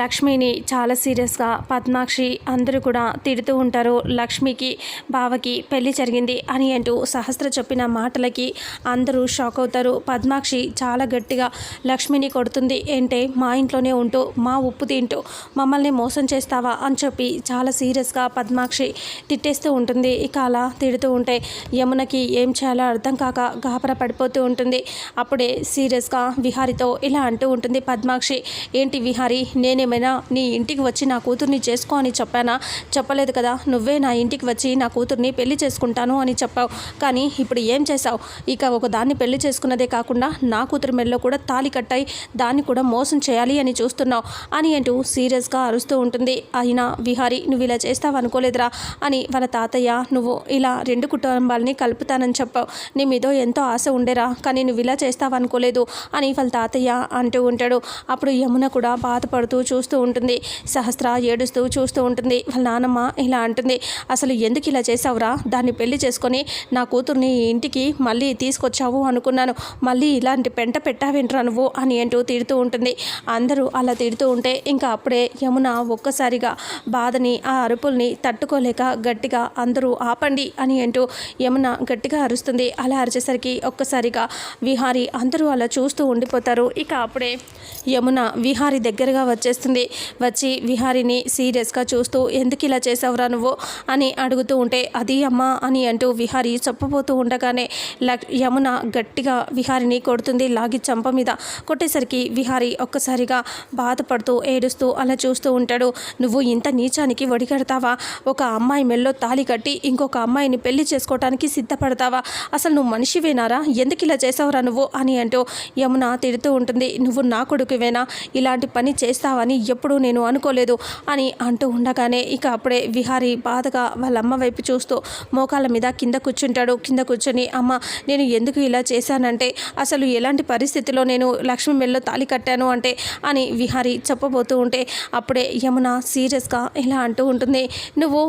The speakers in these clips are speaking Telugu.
లక్ష్మిని చాలా సీరియస్గా పద్మాక్షి అందరూ కూడా తిడుతూ ఉంటారు. లక్ష్మికి బావకి పెళ్ళి జరిగింది అని అంటూ సహస్ర చెప్పిన మాటలకి అందరూ షాక్ అవుతారు. పద్మాక్షి చాలా గట్టిగా లక్ష్మిని కొడుతుంది ఏంటే మా ఇంట్లోనే ఉంటూ మా ఉప్పు తింటూ మమ్మల్ని మోసం చేస్తావా అని చెప్పి చాలా సీరియస్గా పద్మాక్షి తిట్టేస్తూ ఉంటుంది. ఇక అలా తిడుతూ ఉంటే యమునకి ఏం చేయాలో అర్థం కాక గాబర పడిపోతూ ఉంటుంది. అప్పుడే సీరియస్గా విహారితో ఇలా అంటూ ఉంటుంది పద్మాక్షి. ఏంటి విహారి నేనేమైనా నీ ఇంటికి వచ్చి నా కూతుర్ని చేసుకో అని చెప్పానా? చెప్పలేదు కదా. నువ్వే నా ఇంటికి వచ్చి నా కూతుర్ని పెళ్ళి చేసుకుంటాను అని చెప్పావు. కానీ ఇప్పుడు ఏం చేశావు? ఇక ఒక దాన్ని పెళ్ళి చేసుకున్నదే కాకుండా నా కూతురు మెల్లో కూడా తాళి కట్టాయి. దాన్ని కూడా మోసం చేయాలి అని చూస్తున్నావు అని అంటూ సీరియస్గా అరుస్తూ ఉంటుంది. అయినా విహారి నువ్వు ఇలా చేస్తావు అనుకోలేదురా అని వాళ్ళ తాతయ్య నువ్వు ఇలా రెండు కుటుంబాలని కలుపుతానని చెప్పావు. నీ మీదో ఎంతో ఆశ ఉండేరా కానీ నువ్వు ఇలా చేస్తావు అనుకోలేదు అని వాళ్ళ తాతయ్య అంటూ ఉంటాడు. అప్పుడు యమున కూడా బాధపడుతూ చూస్తూ ఉంటుంది. సహస్ర ఏడుస్తూ చూస్తూ ఉంటుంది. వాళ్ళ నాన్నమ్మ ఇలా అంటుంది. అసలు ఎందుకు ఇలా చేసావురా దాన్ని పెళ్ళి చేసుకొని నా కూతుర్ని ఇంటికి మళ్ళీ తీసుకొచ్చావు అనుకున్నాను. మళ్ళీ ఇలాంటి పెంట పెట్టావేంట్రా నువ్వు? అని అంటూ తిడుతూ ఉంటుంది. అందరూ అలా తిడుతూ ఉంటే ఇంకా అప్పుడే యమున ఒక్కసారిగా బాధని ఆ అరుపుల్ని తట్టుకోలేక గట్టిగా అందరూ ఆపండి అని అంటూ యమున గట్టిగా అరుస్తుంది. అలా అరిచేసరికి ఒక్కసారిగా విహారి అందరూ అలా చూస్తూ ఉండిపోతారు. ఇక అప్పుడే యమున విహారి దగ్గరగా వచ్చేస్తుంది వచ్చి విహారిని సీరియస్గా చూస్తూ ఎందుకు ఇలా చేసావురా నువ్వు? అని అడుగుతూ ఉంటే అది అమ్మా అని అంటూ విహారి చెప్పబోతూ ఉండగానే యమున గట్టిగా విహారిని కొడుతుంది లాగి చంప మీద. కొట్టేసరికి విహారి ఒక్కసారిగా బాధపడుతూ ఏడుస్తూ అలా చూస్తూ ఉంటాడు. నువ్వు ఇంత నీచానికి ఒడిగడతావా? ఒక అమ్మాయి మెల్లో తాళి కట్టి ఇంకొక అమ్మాయిని పెళ్ళి చేసుకోవటానికి సిద్ధపడతావా? అసలు నువ్వు మనిషివేనారా? ఎందుకు ఇలా చేసావురా నువ్వు? అని అంటూ యమున తిడుతూ ఉంటుంది. నువ్వు నా కొడుకువేనా? ఇలాంటి పని చేస్తావా అని ఎప్పుడూ నేను అనుకోలేదు అని అంటూ ఉండగానే ఇక అప్పుడే విహారి బాధగా వాళ్ళ అమ్మ వైపు చూస్తూ మోకాళ్ళ మీద కింద కూర్చుంటాడు. కింద కూర్చొని అమ్మ నేను ఎందుకు ఇలా చేశానంటే అసలు ఎలాంటి పరిస్థితిలో నేను లక్ష్మి మెల్లో తాళి కట్టాను అంటే అని విహారి చెప్పబోతూ ఉంటే అప్పుడే యమున సీరియస్గా ఇలా అంటూ ఉంటుంది నువ్వు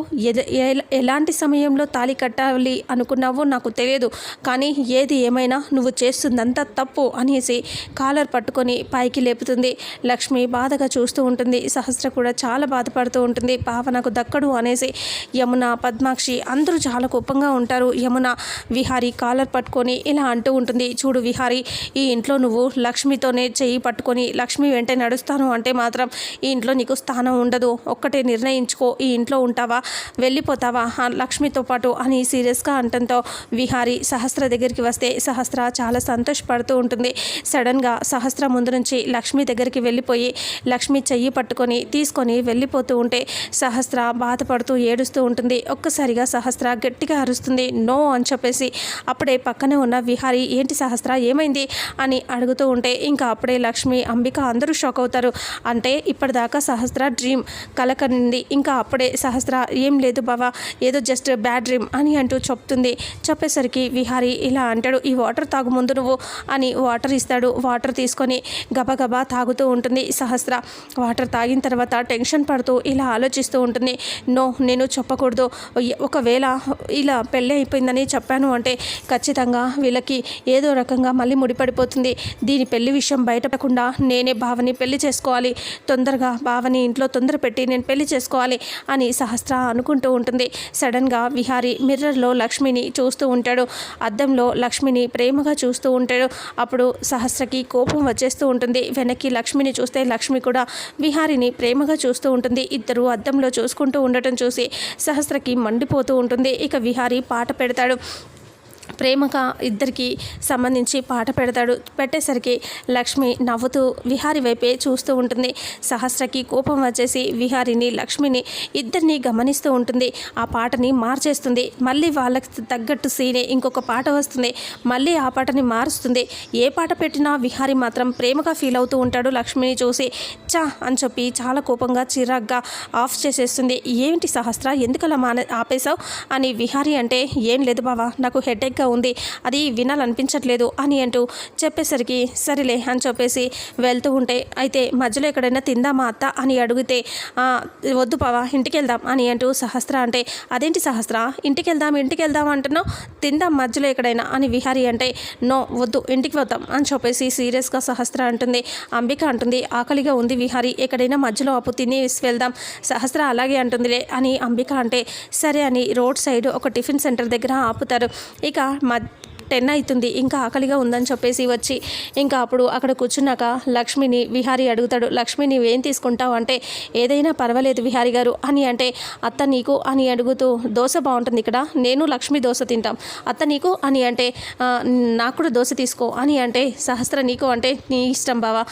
ఎలాంటి సమయంలో తాళి కట్టాలి అనుకున్నావో నాకు తెలియదు కానీ ఏది ఏమైనా నువ్వు చేస్తుందంతా తప్పు అనేసి కాలర్ పట్టుకొని పైకి లేపుతుంది. లక్ష్మి బాధగా చూ చూస్తూ ఉంటుంది. సహస్ర కూడా చాలా బాధపడుతూ ఉంటుంది. భావనకు దక్కడు అనేసి యమున పద్మాక్షి అందరూ చాలా కోపంగా ఉంటారు. యమున విహారి కాలర్ పట్టుకొని ఇలా అంటూ ఉంటుంది. చూడు విహారి ఈ ఇంట్లో నువ్వు లక్ష్మితోనే చెయ్యి పట్టుకొని లక్ష్మి వెంటే నడుస్తాను అంటే మాత్రం ఈ ఇంట్లో నీకు స్థానం ఉండదు. ఒక్కటే నిర్ణయించుకో. ఈ ఇంట్లో ఉంటావా? వెళ్ళిపోతావా? లక్ష్మితో పాటు అని సీరియస్గా అంటంతో విహారి సహస్ర దగ్గరికి వస్తే సహస్ర చాలా సంతోషపడుతూ ఉంటుంది. సడన్గా సహస్ర ముందు నుంచి లక్ష్మి దగ్గరికి వెళ్ళిపోయి లక్ష్మి చెయ్యి పట్టుకొని తీసుకొని వెళ్ళిపోతూ ఉంటే సహస్ర బాధపడుతూ ఏడుస్తూ ఉంటుంది. ఒక్కసారిగా సహస్ర గట్టిగా అరుస్తుంది. నో అని చెప్పేసి అప్పుడే పక్కనే ఉన్న విహారి ఏంటి సహస్ర ఏమైంది? అని అడుగుతూ ఉంటే ఇంకా అప్పుడే లక్ష్మి అంబిక అందరూ షాక్ అవుతారు. అంటే ఇప్పటిదాకా సహస్ర డ్రీమ్ కలకనింది. ఇంకా అప్పుడే సహస్ర ఏం లేదు బావా ఏదో జస్ట్ బ్యాడ్ డ్రీమ్ అని అంటూ చెప్తుంది. చెప్పేసరికి విహారి ఇలా అంటాడు ఈ వాటర్ తాగు ముందు నువ్వు అని వాటర్ ఇస్తాడు. వాటర్ తీసుకొని గబగబా తాగుతూ ఉంటుంది సహస్ర. వాటర్ తాగిన తర్వాత టెన్షన్ పడుతూ ఇలా ఆలోచిస్తూ ఉంటుంది నో నేను చెప్పకూడదు. ఒకవేళ ఇలా పెళ్ళి అయిపోయిందని చెప్పాను అంటే ఖచ్చితంగా వీళ్ళకి ఏదో రకంగా మళ్ళీ ముడిపడిపోతుంది దీని పెళ్ళి విషయం బయటపడకుండా నేనే భావని పెళ్ళి చేసుకోవాలి. తొందరగా భావని ఇంట్లో తొందర పెట్టి నేను పెళ్ళి చేసుకోవాలి అని సహస్ర అనుకుంటూ ఉంటుంది. సడన్గా విహారి మిర్రర్లో లక్ష్మిని చూస్తూ ఉంటాడు. అద్దంలో లక్ష్మిని ప్రేమగా చూస్తూ ఉంటాడు. అప్పుడు సహస్రకి కోపం వచ్చేస్తూ ఉంటుంది. వెనక్కి లక్ష్మిని చూస్తే లక్ష్మి కూడా విహారిని ప్రేమగా చూస్తూ ఉంటుంది. ఇద్దరు అద్దంలో చూసుకుంటూ ఉండటం చూసి సహస్రకి మండిపోతూ ఉంటుంది. ఇక విహారి పాట పెడతాడు. ప్రేమగా ఇద్దరికి సంబంధించి పాట పెడతాడు. పెట్టేసరికి లక్ష్మి నవ్వుతూ విహారి వైపే చూస్తూ ఉంటుంది. సహస్రకి కోపం వచ్చేసి విహారిని లక్ష్మిని ఇద్దరిని గమనిస్తూ ఉంటుంది. ఆ పాటని మార్చేస్తుంది. మళ్ళీ వాళ్ళకి తగ్గట్టు సీనే ఇంకొక పాట వస్తుంది. మళ్ళీ ఆ పాటని మారుస్తుంది. ఏ పాట పెట్టినా విహారి మాత్రం ప్రేమగా ఫీల్ అవుతూ ఉంటాడు లక్ష్మిని చూసి. చా అని చెప్పి చాలా కోపంగా చిరాగ్గా ఆఫ్ చేసేస్తుంది. ఏంటి సహస్ర? ఎందుకలా మాన ఆపేశావు? అని విహారి అంటే ఏం లేదు బావా నాకు హెడేక్ హెడేక్గా ఉంది. అది వినాలనిపించట్లేదు అని అంటూ చెప్పేసరికి సరేలే అని చెప్పేసి వెళ్తూ ఉంటే అయితే మధ్యలో ఎక్కడైనా తిందామా అత్త అని అడిగితే వద్దు పావా ఇంటికి వెళ్దాం అని అంటూ సహస్ర అంటే అదేంటి సహస్ర? ఇంటికి వెళ్దాం ఇంటికి వెళ్దాం అంటున్నావు? తిందాం మధ్యలో ఎక్కడైనా అని విహారి అంటే నో వద్దు ఇంటికి వద్దాం అని చెప్పేసి సీరియస్గా సహస్ర అంటుంది. అంబిక అంటుంది ఆకలిగా ఉంది విహారి ఎక్కడైనా మధ్యలో అప్పు తిని వెళ్దాం సహస్ర అలాగే అంటుందిలే అని అంబిక అంటే సరే అని రోడ్ సైడ్ ఒక టిఫిన్ సెంటర్ దగ్గర ఆపుతారు. ఇక मध्य టెన్ అవుతుంది ఇంకా ఆకలిగా ఉందని చెప్పేసి వచ్చి ఇంకా అప్పుడు అక్కడ కూర్చున్నాక లక్ష్మిని విహారి అడుగుతాడు లక్ష్మి ఏం తీసుకుంటావు అంటే ఏదైనా పర్వాలేదు విహారి గారు అని అంటే అత్త నీకు అని అడుగుతూ దోశ బాగుంటుంది ఇక్కడ నేను లక్ష్మి దోశ తింటాం. అత్త నీకు అని అంటే నాకు కూడా దోశ తీసుకో అని అంటే సహస్ర నీకు అంటే నీ ఇష్టం బావా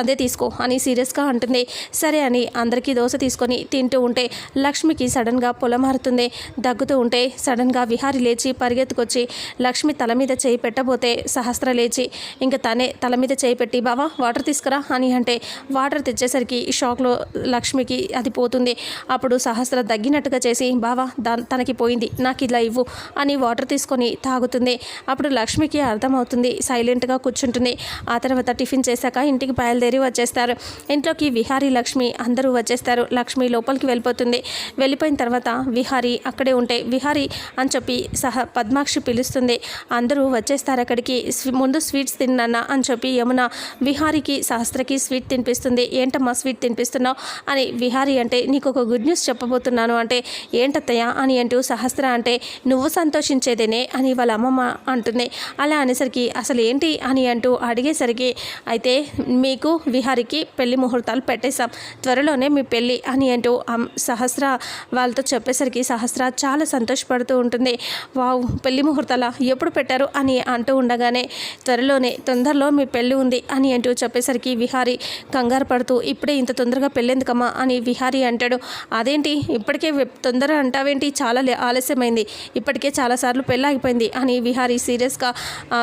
అదే తీసుకో అని సీరియస్గా అంటుంది. సరే అని అందరికీ దోశ తీసుకొని తింటూ ఉంటే లక్ష్మికి సడన్గా పొలమారుతుంది. దగ్గుతూ ఉంటే సడన్గా విహారి లేచి పరిగెత్తుకొచ్చి లక్ష్మి తల మీద చేయి పెట్టబోతే సహస్ర లేచి ఇంకా తనే తల మీద చేయి పెట్టి బావా వాటర్ తీసుకురా అని అంటే వాటర్ తెచ్చేసరికి షాక్లో లక్ష్మికి అది పోతుంది. అప్పుడు సహస్ర తగ్గినట్టుగా చేసి బావా దా తనకి పోయింది నాకు ఇలా ఇవ్వు అని వాటర్ తీసుకొని తాగుతుంది. అప్పుడు లక్ష్మికి అర్థమవుతుంది సైలెంట్గా కూర్చుంటుంది. ఆ తర్వాత టిఫిన్ చేశాక ఇంటికి బయలుదేరి వచ్చేస్తారు. ఇంట్లోకి విహారీ లక్ష్మి అందరూ వచ్చేస్తారు. లక్ష్మి లోపలికి వెళ్ళిపోతుంది. వెళ్ళిపోయిన తర్వాత విహారీ అక్కడే ఉంటే విహారీ అని చెప్పి సహ పద్మాక్షి పిలుస్తుంది. అందరూ అందరూ వచ్చేస్తారు అక్కడికి. ముందు స్వీట్స్ తిన్నానా అని చెప్పి యమున విహారీకి సహస్రకి స్వీట్ తినిపిస్తుంది. ఏంటమ్మా స్వీట్ తినిపిస్తున్నావు? అని విహారి అంటే నీకు ఒక గుడ్ న్యూస్ చెప్పబోతున్నాను అంటే ఏంటత్తయ్య అని అంటూ సహస్ర అంటే నువ్వు సంతోషించేదేనే అని వాళ్ళ అమ్మమ్మ అంటుంది. అలా అనేసరికి అసలు ఏంటి అని అంటూ అడిగేసరికి అయితే మీకు విహారికి పెళ్ళి ముహూర్తాలు పెట్టేశాం. త్వరలోనే మీ పెళ్ళి అని అంటూ సహస్ర వాళ్ళతో చెప్పేసరికి సహస్ర చాలా సంతోషపడుతూ ఉంటుంది. వావ్ పెళ్ళి ముహూర్తాల? ఎప్పుడు పెట్టారు? అని అంటూ ఉండగానే త్వరలోనే తొందరలో మీ పెళ్ళి ఉంది అని అంటూ చెప్పేసరికి విహారి కంగారు పడుతూ ఇప్పుడే ఇంత తొందరగా పెళ్ళెందుకమ్మా అని విహారి అంటాడు. అదేంటి? ఇప్పటికే తొందర అంటావేంటి? చాలా లే- ఆలస్యమైంది. ఇప్పటికే చాలాసార్లు పెళ్ళాగిపోయింది అని విహారి సీరియస్గా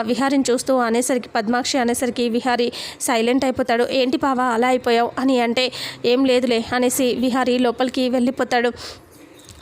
విహారిని చూస్తూ అనేసరికి పద్మాక్షి అనేసరికి విహారి సైలెంట్ అయిపోతాడు. ఏంటి బావా అలా అయిపోయావు? అని అంటే ఏం లేదులే అనేసి విహారి లోపలికి వెళ్ళిపోతాడు.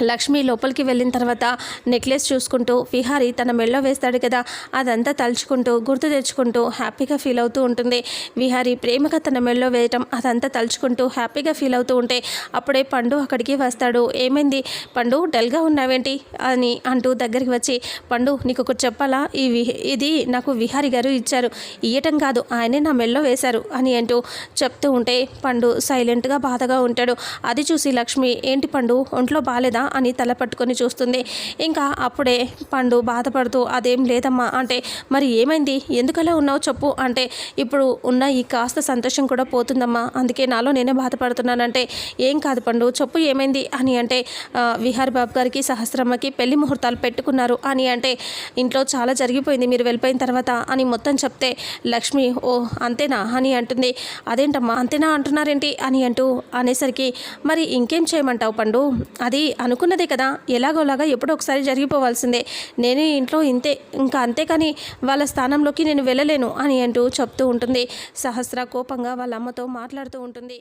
లక్ష్మి లోపలికి వెళ్ళిన తర్వాత నెక్లెస్ చూసుకుంటూ విహారి తన మెళ్ళో వేస్తాడు కదా అదంతా తలుచుకుంటూ గుర్తు తెచ్చుకుంటూ హ్యాపీగా ఫీల్ అవుతూ ఉంటుంది. విహారి ప్రేమగా తన మెళ్ళో వేయటం అదంతా తలుచుకుంటూ హ్యాపీగా ఫీల్ అవుతూ ఉంటే అప్పుడే పండు అక్కడికి వస్తాడు. ఏమైంది? పండు డల్గా ఉన్నావేంటి? అని అంటూ దగ్గరికి వచ్చి పండు నీకు ఒకటి చెప్పాలా? ఈ ఇది నాకు విహారి గారు ఇచ్చారు. ఇయ్యటం కాదు ఆయనే నా మెళ్ళో వేశారు అని అంటూ చెప్తూ ఉంటే పండు సైలెంట్గా బాధగా ఉంటాడు. అది చూసి లక్ష్మి ఏంటి పండు ఒంట్లో బాగాలేదా అని తల పట్టుకొని చూస్తుంది. ఇంకా అప్పుడే పండు బాధపడుతూ అదేం లేదమ్మా అంటే మరి ఏమైంది? ఎందుకలా ఉన్నావు చెప్పు అంటే ఇప్పుడు ఉన్న ఈ కాస్త సంతోషం కూడా పోతుందమ్మా అందుకే నాలో నేనే బాధపడుతున్నానంటే ఏం కాదు పండు చెప్పు ఏమైంది? అని అంటే విహార్ బాబు గారికి సహస్రమ్మకి పెళ్ళి ముహూర్తాలు పెట్టుకున్నారు అని అంటే ఇంట్లో చాలా జరిగిపోయింది మీరు వెళ్ళిపోయిన తర్వాత అని మొత్తం చెప్తే లక్ష్మి ఓ అంతేనా? అని అంటుంది. అదేంటమ్మా అంతేనా అంటున్నారేంటి? అని అంటూ అనేసరికి మరి ఇంకేం చేయమంటావు పండు? అది అనుకున్నదే కదా. ఎలాగోలాగా ఎప్పుడో ఒకసారి జరిగిపోవాల్సిందే. నేను ఇంట్లో ఇంతే ఇంకా అంతేకాని వాళ్ళ స్థానంలోకి నేను వెళ్ళలేను అని అంటూ చెప్తూ ఉంటుంది. సహస్ర కోపంగా వాళ్ళ అమ్మతో మాట్లాడుతూ ఉంటుంది.